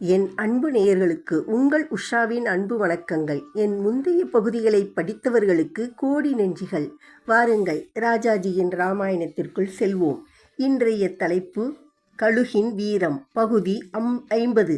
என் அன்பு நேயர்களுக்கு உங்கள் உஷாவின் அன்பு வணக்கங்கள். என் முந்தைய பகுதிகளை படித்தவர்களுக்கு கோடி நெஞ்சிகள். வாருங்கள் ராஜாஜியின் ராமாயணத்திற்குள் செல்வோம். இன்றைய தலைப்பு கழுகின் வீரம் பகுதி அம் ஐம்பது.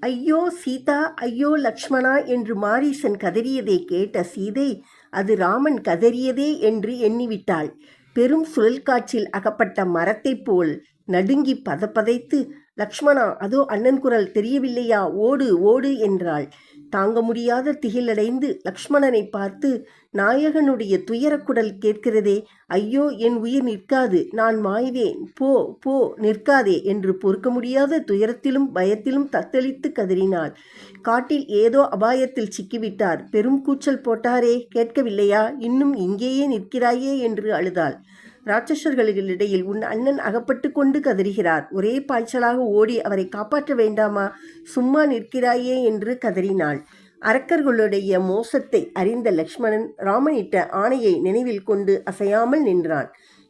ஐயோ சீதா ஐயோ லக்ஷ்மணா என்று மாரீசன் கதறியதை கேட்ட சீதை அது ராமன் கதறியதே என்று எண்ணிவிட்டாள். பெரும் சுழல் காற்றில் அகப்பட்ட மரத்தைப் போல் நடுங்கி பதப்பதைத்து லக்ஷ்மணா அதோ அண்ணன் குரல் தெரியவில்லையா? ஓடு ஓடு என்றாள். தாங்க முடியாத திகிலடைந்து லக்ஷ்மணனை பார்த்து நாயகனுடைய துயரக்குடல் கேட்கிறதே. ஐயோ என் உயிர் நிற்காது. நான் மாய்வேன். போ போ நிற்காதே என்று பொறுக்க முடியாத துயரத்திலும் பயத்திலும் தத்தளித்து கதறினாள். காட்டில் ஏதோ அபாயத்தில் சிக்கிவிட்டார். பெரும் கூச்சல் போட்டாரே கேட்கவில்லையா? இன்னும் இங்கேயே நிற்கிறாயே என்று அழுதாள். ராட்சசர்களிடையில் உன் அண்ணன் அகப்பட்டு கொண்டு கதறுகிறார். ஒரே பாய்ச்சலாக ஓடி அவரை காப்பாற்ற வேண்டாமா? சும்மா நிற்கிறாயே என்று கதறினாள். அரக்கர்களுடைய மோசத்தை அறிந்த லக்ஷ்மணன் ராமனிட்ட ஆணையை நினைவில் கொண்டு அசையாமல் நின்றான்.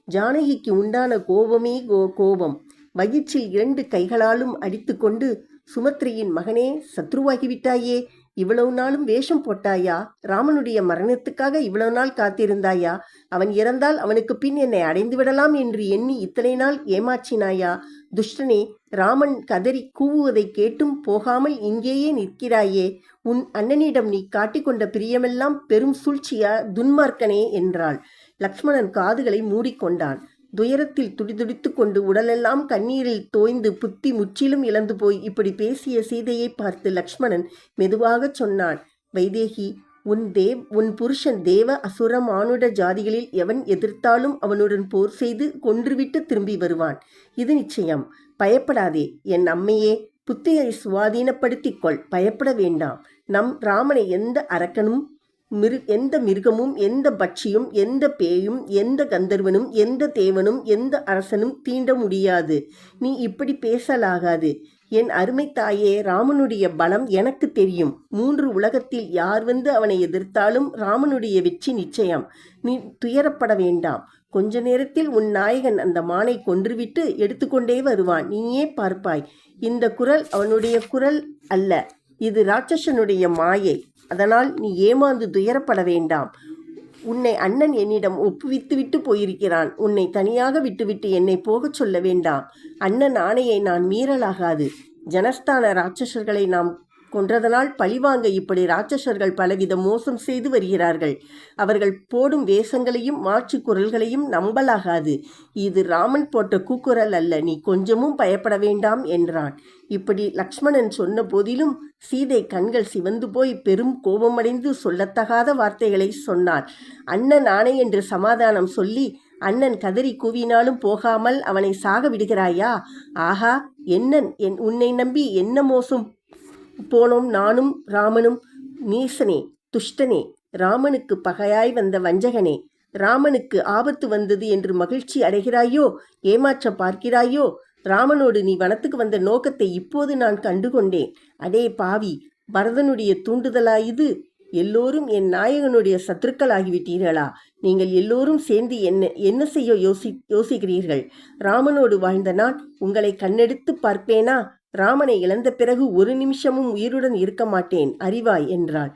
ஜானகிக்கு உண்டான கோபமே கோ கோபம். வயிற்றில் இரண்டு கைகளாலும் அடித்துக்கொண்டு சுமத்ரியின் மகனே சத்ருவாகிவிட்டாயே இவ்வளவு நாளும் வேஷம் போட்டாயா? ராமனுடைய மரணத்துக்காக இவ்வளவு நாள் காத்திருந்தாயா? அவன் இறந்தால் அவனுக்கு பின் என்னை அடைந்து விடலாம் என்று எண்ணி இத்தனை நாள் ஏமாற்றினாயா? துஷ்டனே ராமன் கதறி கூவுவதை கேட்டும் போகாமல் இங்கேயே நிற்கிறாயே. உன் அண்ணனிடம் நீ காட்டிக்கொண்ட பிரியமெல்லாம் பெரும் சூழ்ச்சியா துன்மார்க்கனே என்றாள். லக்ஷ்மணன் காதுகளை மூடிக்கொண்டான். துயரத்தில் துடிதுடித்து கொண்டு உடலெல்லாம் கண்ணீரில் தோய்ந்து புத்தி முற்றிலும் இழந்து போய் இப்படி பேசிய சீதையை பார்த்து லக்ஷ்மணன் மெதுவாகச் சொன்னான் வைதேகி உன் தேவ் உன் புருஷன் தேவ அசுர மானுட ஜாதிகளில் எவன் எதிர்த்தாலும் அவனுடன் போர் செய்து கொன்றுவிட்டு திரும்பி வருவான். இது நிச்சயம். பயப்படாதே. என் அம்மையே புத்தியை சுவாதீனப்படுத்திக் கொள். பயப்பட வேண்டாம். நம் ராமனை எந்த அரக்கனும் மிரு எந்த மிருகமும் எந்த பட்சியும் எந்த பேயும் எந்த கந்தர்வனும் எந்த தேவனும் எந்த அரசனும் தீண்ட முடியாது. நீ இப்படி பேசலாகாது. என் அருமை தாயே ராமனுடைய பலம் எனக்கு தெரியும். மூன்று உலகத்தில் யார் வந்து அவனை எதிர்த்தாலும் ராமனுடைய வெற்றி நிச்சயம். நீ துயரப்பட வேண்டாம். கொஞ்ச நேரத்தில் உன் நாயகன் அந்த மானை கொன்றுவிட்டு எடுத்துக்கொண்டே வருவான். நீயே பார்ப்பாய். இந்த குரல் அவனுடைய குரல் அல்ல. இது ராட்சசனுடைய மாயை. அதனால் நீ ஏமாந்து துயரப்பட வேண்டாம். உன்னை அண்ணன் என்னிடம் ஒப்புவித்து விட்டு போயிருக்கிறான். உன்னை தனியாக விட்டுவிட்டு என்னை போகச் சொல்ல வேண்டாம். அண்ணன் ஆணையை நான் மீறலாகாது. ஜனஸ்தான ராட்சசர்களை நாம் கொன்றதனால் பழிவாங்க இப்படி ராட்சசர்கள் பலவித மோசம் செய்து வருகிறார்கள். அவர்கள் போடும் வேஷங்களையும் மாற்று குரல்களையும் நம்பலாகாது. இது ராமன் போட்ட கூக்குரல் அல்ல நீ கொஞ்சமும் பயப்பட வேண்டாம் என்றான். இப்படி லக்ஷ்மணன் சொன்ன போதிலும் சீதை கண்கள் சிவந்து போய் பெரும் கோபமடைந்து சொல்லத்தகாத வார்த்தைகளை சொன்னார். அண்ணன் ஆணை என்று சமாதானம் சொல்லி அண்ணன் கதறி கூவினாலும் போகாமல் அவனை சாக விடுகிறாயா ஆஹா என்னன் என் உன்னை நம்பி என்ன மோசம்? போனோம். நானும் ராமனும் நீசனே துஷ்டனே ராமனுக்கு பகையாய் வந்த வஞ்சகனே ராமனுக்கு ஆபத்து வந்தது என்று மகிழ்ச்சி அடைகிறாயோ? ஏமாற்ற பார்க்கிறாயோ? ராமனோடு நீ வனத்துக்கு வந்த நோக்கத்தை இப்போது நான் கண்டுகொண்டேன். அடே பாவி பரதனுடைய தூண்டுதலாயுது. எல்லோரும் என் நாயகனுடைய சத்துருக்களாகிவிட்டீர்களா நீங்கள் எல்லோரும் சேர்ந்து என்ன என்ன செய்ய யோசி யோசிக்கிறீர்கள்? ராமனோடு வாழ்ந்த நான் உங்களை கண்ணெடுத்து பார்ப்பேனா? ராமனை இழந்த பிறகு ஒரு நிமிஷமும் உயிருடன் இருக்க மாட்டேன் அறிவாய் என்றாள்.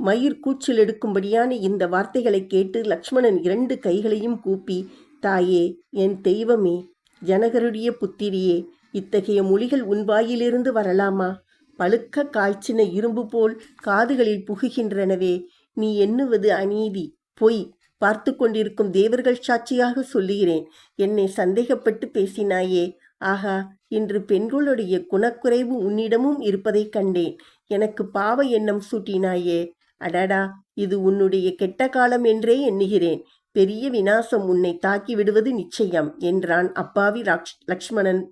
மயிர் கூச்சல் எடுக்கும்படியான இந்த வார்த்தைகளை கேட்டு லக்ஷ்மணன் இரண்டு கைகளையும் கூப்பி தாயே என் தெய்வமே ஜனகருடைய புத்திரியே இத்தகைய மொழிகள் உன் வாயிலிருந்து வரலாமா? பழுக்க காய்ச்சின இரும்பு போல் காதுகளில் புகுகின்றனவே நீ எண்ணுவது அநீதி. பொய் பார்த்து கொண்டிருக்கும் தேவர்கள் சாட்சியாக சொல்லுகிறேன். என்னை சந்தேகப்பட்டு பேசினாயே. ஆகா இன்று பெண்களுடைய குணக்குறைவு உன்னிடமும் இருப்பதைக் கண்டேன். எனக்கு பாவ எண்ணம் சூட்டினாயே. அடடா இது உன்னுடைய கெட்ட காலம் என்றே எண்ணுகிறேன். பெரிய வினாசம் உன்னை தாக்கி விடுவது நிச்சயம் என்றான் அப்பாவி லக்ஷ்மணன்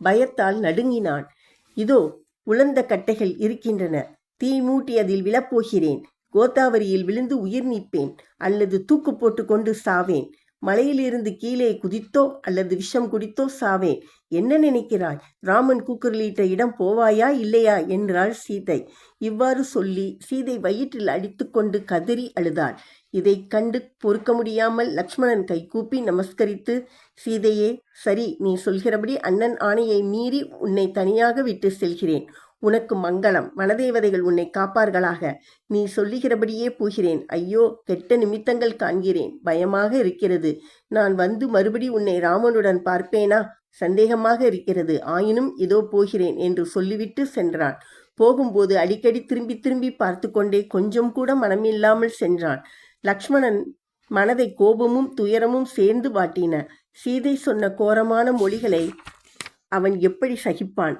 பயத்தால் நடுங்கினான். இதோ உலர்ந்த கட்டைகள் இருக்கின்றன. தீ மூட்டி அதில் விழப்போகிறேன். கோதாவரியில் விழுந்து உயிர் நீப்பேன். அல்லது தூக்கு போட்டு கொண்டு சாவேன். மலையிலிருந்து கீழே குதித்தோ அல்லது விஷம் குடித்தோ சாவேன் என்ன நினைக்கிறாய்? ராமன் கூக்குரலிட்ட இடம் போவாயா இல்லையா? என்றாள் சீதை. இவ்வாறு சொல்லி சீதை வயிற்றில் அடித்துக்கொண்டு கதறி அழுதாள். இதை கண்டு பொறுக்க முடியாமல் லக்ஷ்மணன் கைகூப்பி நமஸ்கரித்து சீதையே சரி நீ சொல்கிறபடி அண்ணன் ஆணையை மீறி உன்னை தனியாக விட்டு செல்கிறேன். உனக்கு மங்களம். வனதேவதைகள் உன்னை காப்பார்களாக. நீ சொல்லுகிறபடியே போகிறேன். ஐயோ கெட்ட நிமித்தங்கள் காண்கிறேன் பயமாக இருக்கிறது. நான் வந்து மறுபடி உன்னை ராமனுடன் பார்ப்பேனா? சந்தேகமாக இருக்கிறது. ஆயினும் இதோ போகிறேன் என்று சொல்லிவிட்டு சென்றான். போகும்போது அடிக்கடி திரும்பி திரும்பி பார்த்து கொண்டே கொஞ்சம் கூட மனமில்லாமல் சென்றான். லக்ஷ்மணன் மனதை கோபமும் துயரமும் சேர்ந்து வாட்டின. சீதை சொன்ன கோரமான மொழிகளை அவன் எப்படி சகிப்பான்?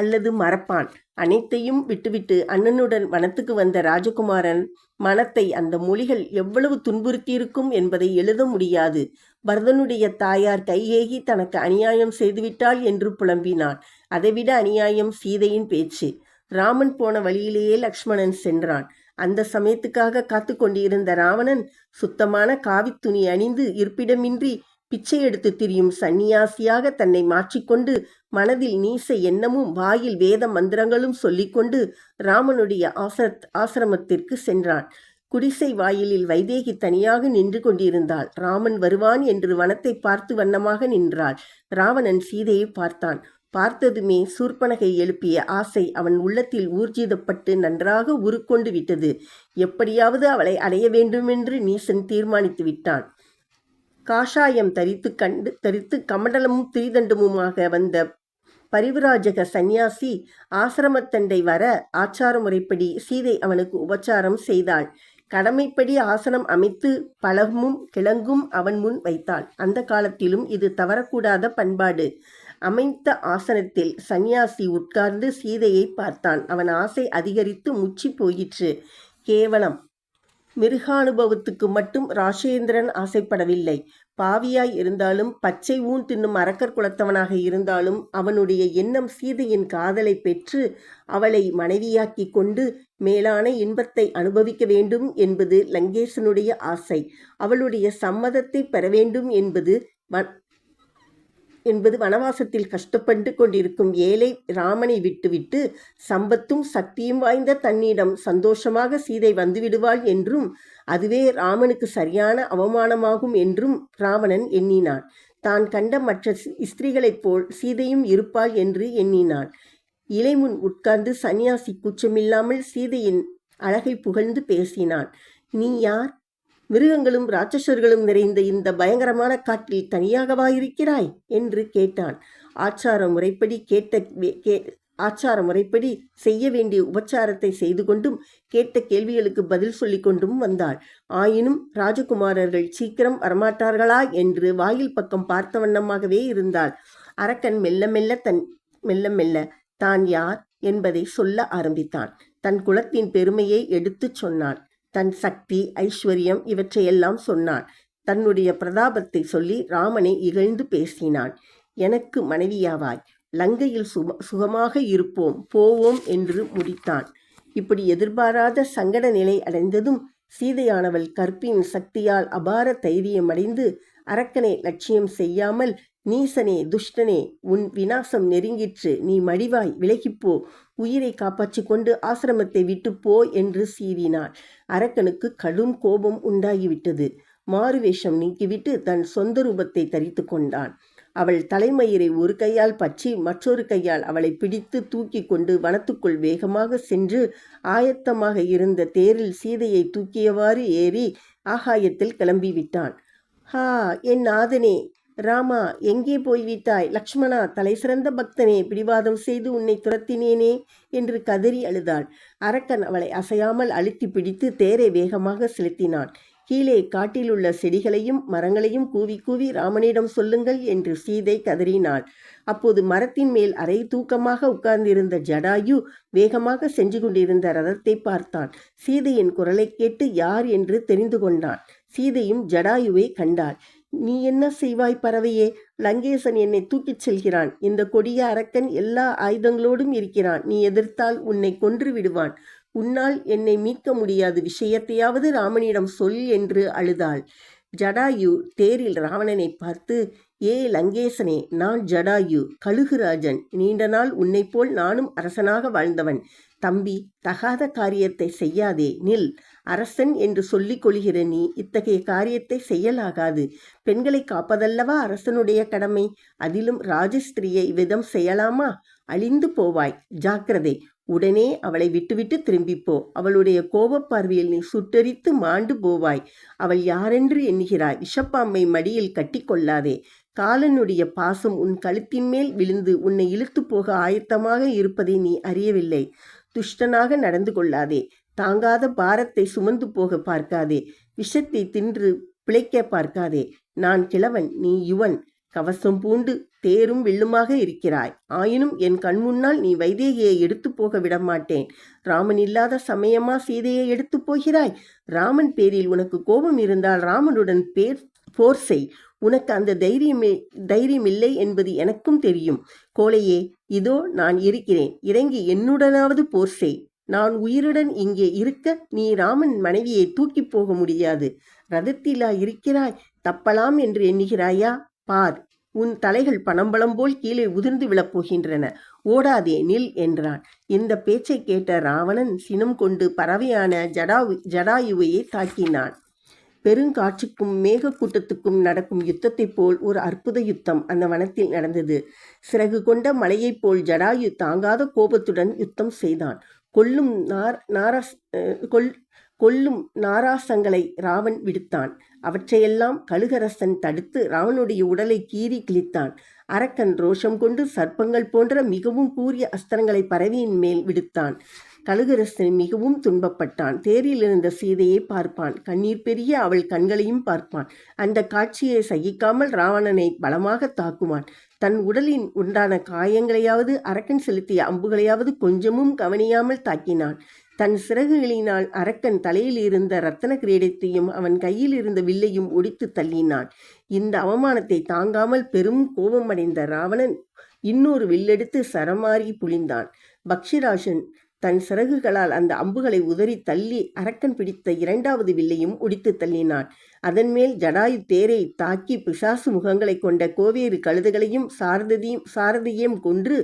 அல்லது மறப்பான்? அனைத்தையும் விட்டுவிட்டு அண்ணனுடன் வனத்துக்கு வந்த ராஜகுமாரன் மனத்தை அந்த மொழிகள் எவ்வளவு துன்புறுத்தியிருக்கும் என்பதை எழுத முடியாது. பரதனுடைய தாயார் கையேகி தனக்கு அநியாயம் செய்துவிட்டாள் என்று புலம்பினான். அதைவிட அநியாயம் சீதையின் பேச்சு. ராமன் போன வழியிலேயே லக்ஷ்மணன் சென்றான். அந்த சமயத்துக்காக காத்து கொண்டிருந்த ராவணன் சுத்தமான காவித்துணி அணிந்து இருப்பிடமின்றி பிச்சை எடுத்து திரியும் சந்நியாசியாக தன்னை மாற்றிக்கொண்டு மனதில் நீச எண்ணமும் வாயில் வேத மந்திரங்களும் சொல்லிக்கொண்டு ராமனுடைய ஆசிர ஆசிரமத்திற்கு சென்றான். குடிசை வாயிலில் வைதேகி தனியாக நின்று கொண்டிருந்தாள். ராமன் வருவான் என்று வனத்தை பார்த்து வண்ணமாக நின்றாள். ராவணன் சீதையை பார்த்தான். பார்த்ததுமே சூர்பனகை எழுப்பிய ஆசை அவன் உள்ளத்தில் ஊர்ஜிதப்பட்டு நன்றாக உருக்கொண்டு விட்டது. எப்படியாவது அவளை அடைய வேண்டுமென்று நீசன் தீர்மானித்து விட்டான். காஷாயம் தரித்து கண்டு தரித்து கமண்டலமும் திரிதண்டமுமாக வந்த பரிவிராஜக சந்நியாசி ஆசிரமத்தண்டை வர ஆச்சார முறைப்படி சீதை அவனுக்கு உபச்சாரம் செய்தாள். கடமைப்படி ஆசனம் அமைத்து பழமும் கிழங்கும் அவன் முன் வைத்தாள். அந்த காலத்திலும் இது தவறக்கூடாத பண்பாடு. அமைத்த ஆசனத்தில் சந்நியாசி உட்கார்ந்து சீதையை பார்த்தான். அவன் ஆசை அதிகரித்து முச்சி போயிற்று. கேவலம். மிருகானுபவத்துக்கு மட்டும் ராஜேந்திரன் ஆசைப்படவில்லை. பாவியாய் இருந்தாலும் பச்சை ஊன் தின்னும் அரக்கர் குலத்தவனாக இருந்தாலும் அவனுடைய எண்ணம் சீதையின் காதலை பெற்று அவளை மனைவியாக்கி கொண்டு மேலான இன்பத்தை அனுபவிக்க வேண்டும் என்பது லங்கேசனுடைய ஆசை. அவளுடைய சம்மதத்தை பெற வேண்டும் என்பது என்பது வனவாசத்தில் கஷ்டப்பட்டு கொண்டிருக்கும் ஏழை ராமனை விட்டுவிட்டு சம்பத்தும் சக்தியும் வாய்ந்த தன்னிடம் சந்தோஷமாக சீதை வந்துவிடுவாள் என்றும் அதுவே ராமனுக்கு சரியான அவமானமாகும் என்றும் ராவணன் எண்ணினான். தான் கண்ட மற்ற ஸ்- ஸ்திரீகளைப் போல் சீதையும் இருப்பாள் என்று எண்ணினான் இலைமுன் உட்கார்ந்து சன்னியாசி கூச்சமில்லாமல் சீதையின் அழகை புகழ்ந்து பேசினான் நீ யார்? மிருகங்களும் ராட்சசர்களும் நிறைந்த இந்த பயங்கரமான காட்டில் தனியாகவா இருக்கிறாய்? என்று கேட்டான். ஆச்சார முறைப்படி கேட்ட வே- கே- ஆச்சார முறைப்படி செய்ய வேண்டிய உபச்சாரத்தை செய்து கொண்டும் கேட்ட கேள்விகளுக்கு பதில் சொல்லிக் கொண்டும் வந்தாள். ஆயினும் ராஜகுமாரர்கள் சீக்கிரம் வரமாட்டார்களா என்று வாயில் பக்கம் பார்த்த வண்ணமாகவே இருந்தாள். அரக்கன் மெல்ல மெல்ல தன் மெல்ல மெல்ல தான் யார் என்பதை சொல்ல ஆரம்பித்தான். தன் குலத்தின் பெருமையை எடுத்துச் சொன்னான். தன் சக்தி ஐஸ்வர்யம் இவற்றையெல்லாம் சொன்னான் தன்னுடைய பிரதாபத்தை சொல்லி ராமனை இகழ்ந்து பேசினான். எனக்கு மனைவியாவாய் லங்கையில் சும சுகமாக இருப்போம் போவோம் என்று முடித்தான். இப்படி எதிர்பாராத சங்கட நிலை அடைந்ததும் சீதையானவள் கற்பின் சக்தியால் அபார தைரியம் அடைந்து அரக்கனை லட்சியம் செய்யாமல் நீசனே துஷ்டனே உன் விநாசம் நெருங்கிற்று. நீ மடிவாய் விலகிப்போ. உயிரை காப்பாற்றி கொண்டு ஆசிரமத்தை விட்டு போ என்று சீறினாள். அரக்கனுக்கு கடும் கோபம் உண்டாகிவிட்டது. மாறுவேஷம் நீக்கிவிட்டு தன் சொந்த ரூபத்தை தரித்து கொண்டான். அவள் தலைமயிரை ஒரு கையால் பற்றி மற்றொரு கையால் அவளை பிடித்து தூக்கி கொண்டு வனத்துக்குள் வேகமாக சென்று ஆயத்தமாக இருந்த தேரில் சீதையை தூக்கியவாறு ஏறி ஆகாயத்தில் கிளம்பிவிட்டான். ஹா என் நாதனே! ராமா எங்கே போய்விட்டாய்? லக்ஷ்மணா தலை சிறந்த பக்தனே பிடிவாதம் செய்து உன்னை துரத்தினேனே என்று கதறி அழுதாள். அரக்கன் அவளை அசையாமல் அழுத்தி பிடித்து தேரை வேகமாக செலுத்தினான். கீழே காட்டிலுள்ள செடிகளையும் மரங்களையும் கூவி கூவி ராமனிடம் சொல்லுங்கள் என்று சீதை கதறினாள். அப்போது மரத்தின் மேல் அரை தூக்கமாக உட்கார்ந்திருந்த ஜடாயு வேகமாக சென்று கொண்டிருந்த ரதத்தை பார்த்தான். சீதையின் குரலைக் கேட்டு யார் என்று தெரிந்து கொண்டான். சீதையும் ஜடாயுவை கண்டாள். நீ என்ன செய்வாய் பறவையே? லங்கேசன் என்னை தூக்கிச் செல்கிறான். இந்த கொடிய அரக்கன் எல்லா ஆயுதங்களோடும் இருக்கிறான். நீ எதிர்த்தால் உன்னை கொன்று விடுவான். உன்னால் என்னை மீட்க முடியாது. விஷயத்தையாவது ராமனிடம் சொல் என்று அழுதாள். ஜடாயு தேரில் ராவணனை பார்த்து ஏ லங்கேசனே நான் ஜடாயு கழுகுராஜன் நீண்ட நாள் உன்னைப் போல் நானும் அரசனாக வாழ்ந்தவன். தம்பி தகாத காரியத்தை செய்யாதே. நில். அரசன் என்று சொல்லிக் கொள்கிற நீ இத்தகைய காரியத்தை செய்யலாகாது. பெண்களை காப்பதல்லவா அரசனுடைய கடமை? அதிலும் ராஜஸ்திரியை விதம் செய்யலாமா? அழிந்து போவாய். ஜாக்கிரதை. உடனே அவளை விட்டுவிட்டு திரும்பிப்போ. அவளுடைய கோபப் பார்வையில் நீ சுட்டரித்து மாண்டு போவாய். அவள் யாரென்று எண்ணுகிறாய்? விஷப்பாம்பை மடியில் கட்டிக்கொள்ளாதே காலனுடைய பாசம் உன் கழுத்தின் மேல் விழுந்து உன்னை இழுத்து போக ஆயத்தமாக இருப்பதை நீ அறியவில்லை. துஷ்டனாக நடந்து கொள்ளாதே. தாங்காத பாரத்தை சுமந்து போக பார்க்காதே. விஷத்தை தின்று பிழைக்க பார்க்காதே. நான் கிழவன் நீ யுவன். கவசம் பூண்டு தேரும் வில்லுமாக இருக்கிறாய். ஆயினும் என் கண்முன்னால் நீ வைதேகியை எடுத்து போக விடமாட்டேன். ராமன் இல்லாத சமயமா சீதையை எடுத்து போகிறாய்? ராமன் பேரில் உனக்கு கோபம் இருந்தால் ராமனுடன் பேர் போர் செய். உனக்கு அந்த தைரியமே தைரியம் இல்லை என்பது எனக்கும் தெரியும். கோழையே இதோ நான் இருக்கிறேன். இறங்கி என்னுடனாவது போர் செய். நான் உயிருடன் இங்கே இருக்க நீ ராமன் மனைவியை தூக்கி போக முடியாது. ரதத்திலா இருக்கிறாய் தப்பலாம் என்று எண்ணுகிறாயா? பார். உன் தலைகள் பணம்பழம் போல் கீழே உதிர்ந்து விழப்போகின்றன. ஓடாதே நில் என்றான். இந்த பேச்சை கேட்ட ராவணன் சினம் கொண்டு பறவையான ஜடாவு ஜடாயுவையை தாக்கினான். பெருங்காட்சிக்கும் மேகக்கூட்டத்துக்கும் நடக்கும் யுத்தத்தைப் போல் ஒரு அற்புத யுத்தம் அந்த வனத்தில் நடந்தது. சிறகு கொண்ட மலையைப் போல் ஜடாயு தாங்காத கோபத்துடன் யுத்தம் செய்தான். கொல்லும் நார் நாராஸ் கொல் கொல்லும் நாராசங்களை ராவன் விடுத்தான். அவற்றையெல்லாம் கழுகரசன் தடுத்து ராவனுடைய உடலை கீறி கிழித்தான். அரக்கன் ரோஷம் கொண்டு சர்ப்பங்கள் போன்ற மிகவும் கூரிய அஸ்திரங்களை பறவையின் மேல் விடுத்தான். கழுகரசன் மிகவும் துன்பப்பட்டான். தேரில் இருந்த சீதையை பார்ப்பான். கண்ணீர் பெரிய அவள் கண்களையும் பார்ப்பான். அந்த காட்சியை சகிக்காமல் ராவணனை பலமாக தாக்குவான். தன் உடலின் உண்டான காயங்களையாவது அரக்கன் செலுத்திய அம்புகளையாவது கொஞ்சமும் கவனியாமல் தாக்கினான். தன் சிறகுகளினால் அரக்கன் தலையில் இருந்த ரத்தன கிரீடத்தையும் அவன் கையில் இருந்த வில்லையும் ஒடித்து தள்ளினான். இந்த அவமானத்தை தாங்காமல் பெரும் கோபமடைந்த ராவணன் இன்னொரு வில்லெடுத்து சரமாரி புழிந்தான் பக்ஷிராஜன் தன் சிறகுகளால் அந்த அம்புகளை உதறி தள்ளி அரக்கன் பிடித்த இரண்டாவது வில்லையும் ஒடித்து தள்ளினான். அதன்மேல் ஜடாயு தேரை தாக்கி பிசாசு முகங்களை கொண்ட கோவேறு கழுதுகளையும் சாரதியும் சாரதியும் கொன்று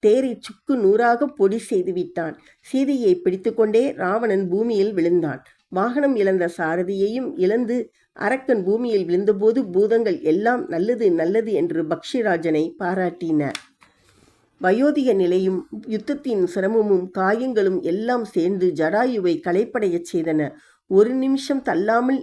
தேரை சுக்கு நூறாக பொடி செய்து விட்டான். சீதையை பிடித்துக்கொண்டே ராவணன் பூமியில் விழுந்தான். வாகனம் இழந்த சாரதியையும் இழந்து அரக்கன் பூமியில் விழுந்தபோது பூதங்கள் எல்லாம் நல்லது நல்லது என்று பக்ஷிராஜனை பாராட்டின. வயோதிக நிலையும் யுத்தத்தின் சிரமமும் காயங்களும் எல்லாம் சேர்ந்து ஜடாயுவை களைப்படையச் செய்தன. ஒரு நிமிஷம் தள்ளாமல்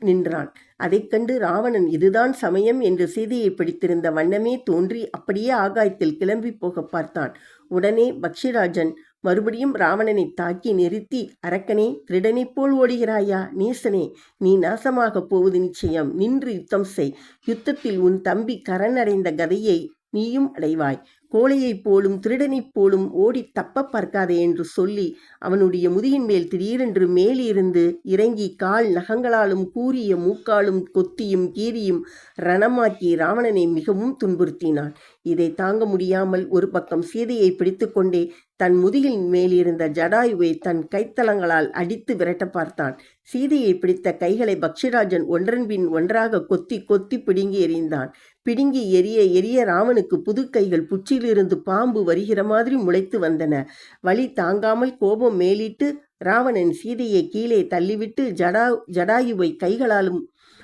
நின்றான். அதைக் கண்டு ராவணன் இதுதான் சமயம் என்று சீதையை பிடித்திருந்த வண்ணமே தோன்றி அப்படியே ஆகாயத்தில் கிளம்பி போக பார்த்தான். உடனே பக்ஷிராஜன் மறுபடியும் ராவணனை தாக்கி நிறுத்தி அரக்கனே திருடனைப் போல் ஓடுகிறாயா? நீசனே நீ நாசமாகப் போவது நிச்சயம். நின்று யுத்தம் செய். யுத்தத்தில் உன் தம்பி கரணடைந்த கதையை நீயும் அடைவாய். கோழையைப் போலும் திருடனைப் போலும் ஓடி தப்ப பார்க்காதே என்று சொல்லி அவனுடைய முதுகின் மேல் திடீரென்று மேலிருந்து இறங்கி கால் நகங்களாலும் கூறிய மூக்காலும் கொத்தியும் கீரியும் ரணமாக்கி ராவணனை மிகவும் துன்புறுத்தினான். இதை தாங்க முடியாமல் ஒரு பக்கம் சீதையை பிடித்துக்கொண்டே தன் முதுகின் மேலிருந்த ஜடாயுவை தன் கைத்தளங்களால் அடித்து விரட்ட பார்த்தான். சீதையை பிடித்த கைகளை பக்ஷிராஜன் ஒன்றன் பின் ஒன்றாக கொத்தி கொத்தி பிடுங்கி எறிந்தான். பிடுங்கி எரிய எரிய ராமனுக்கு புது கைகள் புற்றிலிருந்து பாம்பு வருகிற மாதிரி முளைத்து வந்தன. வழி தாங்காமல் கோபம் மேலிட்டு ராவணன் சீதையை கீழே தள்ளிவிட்டு ஜடா ஜடாயுவை கைகளாலும்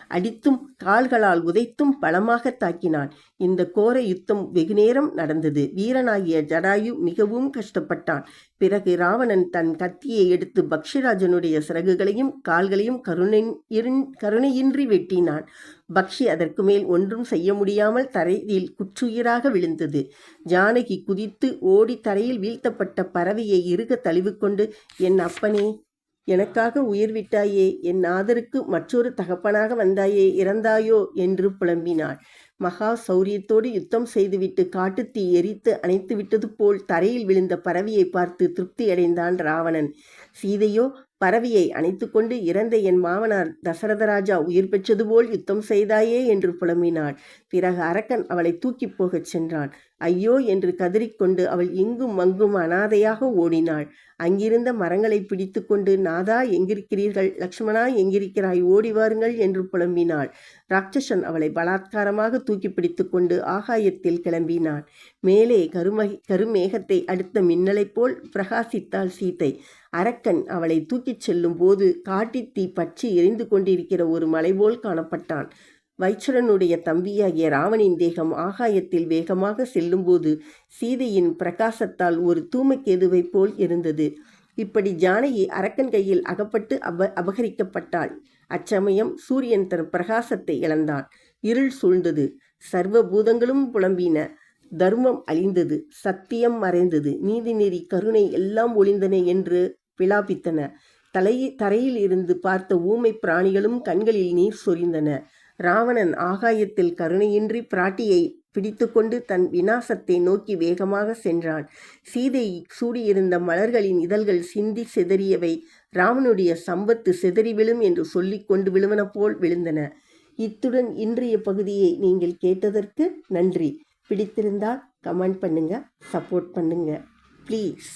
அடித்தும் கால்களால் உதைத்தும் பலமாக தாக்கினான். இந்த கோர யுத்தம் வெகுநேரம் நடந்தது. வீரனாகிய ஜடாயு மிகவும் கஷ்டப்பட்டான். பிறகு ராவணன் தன் கத்தியை எடுத்து பக்ஷிராஜனுடைய சிறகுகளையும் கால்களையும் கருணை கருணையின்றி வெட்டினான். பக்ஷி அதற்கு மேல் ஒன்றும் செய்ய முடியாமல் தரையில் குற்றுயிராக விழுந்தது. ஜானகி குதித்து ஓடி தரையில் வீழ்த்தப்பட்ட பறவையை இருக தழுவிக்கொண்டு என் அப்பனே எனக்காக உயிர் விட்டாயே என் ஆதருக்கு மற்றொரு தகப்பனாக வந்தாயே இறந்தாயோ என்று புலம்பினாள். மகா சௌரியத்தோடு யுத்தம் செய்துவிட்டு காட்டுத்தீ எரித்து அணைத்து விட்டது போல் தரையில் விழுந்த பறவையை பார்த்து திருப்தியடைந்தான் ராவணன். சீதையோ பறவையை அணைத்துக்கொண்டு இறந்த என் மாமனார் தசரதராஜா உயிர் பெற்றது போல் யுத்தம் செய்தாயே என்று புலம்பினாள். பிறகு அரக்கன் அவளை தூக்கிப் போகச் சென்றான். ஐயோ என்று கதறிக்கொண்டு அவள் இங்கும் அங்கும் அனாதையாக ஓடினாள். அங்கிருந்த மரங்களை பிடித்துக்கொண்டு நாதா எங்கிருக்கிறீர்கள்? லக்ஷ்மணா எங்கிருக்கிறாய்? ஓடி வாருங்கள் என்று புலம்பினாள். ராட்சசன் அவளை பலாத்காரமாக தூக்கி பிடித்துக்கொண்டு ஆகாயத்தில் கிளம்பினான் மேலே கரும கருமேகத்தை அடுத்த மின்னலைப் போல் பிரகாசித்தாள் சீதை. அரக்கன் அவளை தூக்கிச் செல்லும் போது காட்டித் தீ பற்றி எரிந்து கொண்டிருக்கிற ஒரு மலை போல் காணப்பட்டான். வைச்சுரனுடைய தம்பியாகிய ராவணின் தேகம் ஆகாயத்தில் வேகமாக செல்லும்போது சீதையின் பிரகாசத்தால் ஒரு தூமக்கேதுவைப் போல் இருந்தது இப்படி ஜானகி அரக்கன் கையில் அகப்பட்டு அப அபகரிக்கப்பட்டாள். அச்சமயம் சூரியன் தன் பிரகாசத்தை இழந்தான். இருள் சூழ்ந்தது. சர்வ பூதங்களும் புலம்பின. தர்மம் அழிந்தது. சத்தியம் மறைந்தது. நீதிநெறி கருணை எல்லாம் ஒளிந்தன என்று பிலாபித்தன. தலை தரையில் இருந்து பார்த்த ஊமை பிராணிகளும் கண்களில் நீர் சொரிந்தன. ராவணன் ஆகாயத்தில் கருணையின்றி பிராட்டியை பிடித்துக்கொண்டு தன் விநாசத்தை நோக்கி வேகமாக சென்றான். சீதை சூடியிருந்த மலர்களின் இதழ்கள் சிந்தி சிதறியவை. ராமனுடைய சம்பத்து சிதறி விழும் என்று சொல்லிக் கொண்டு விழுவன போல் விழுந்தன. இத்துடன் இன்றைய பகுதியை நீங்கள் கேட்டதற்கு நன்றி. பிடித்திருந்தால் கமெண்ட் பண்ணுங்க சப்போர்ட் பண்ணுங்க. ப்ளீஸ்.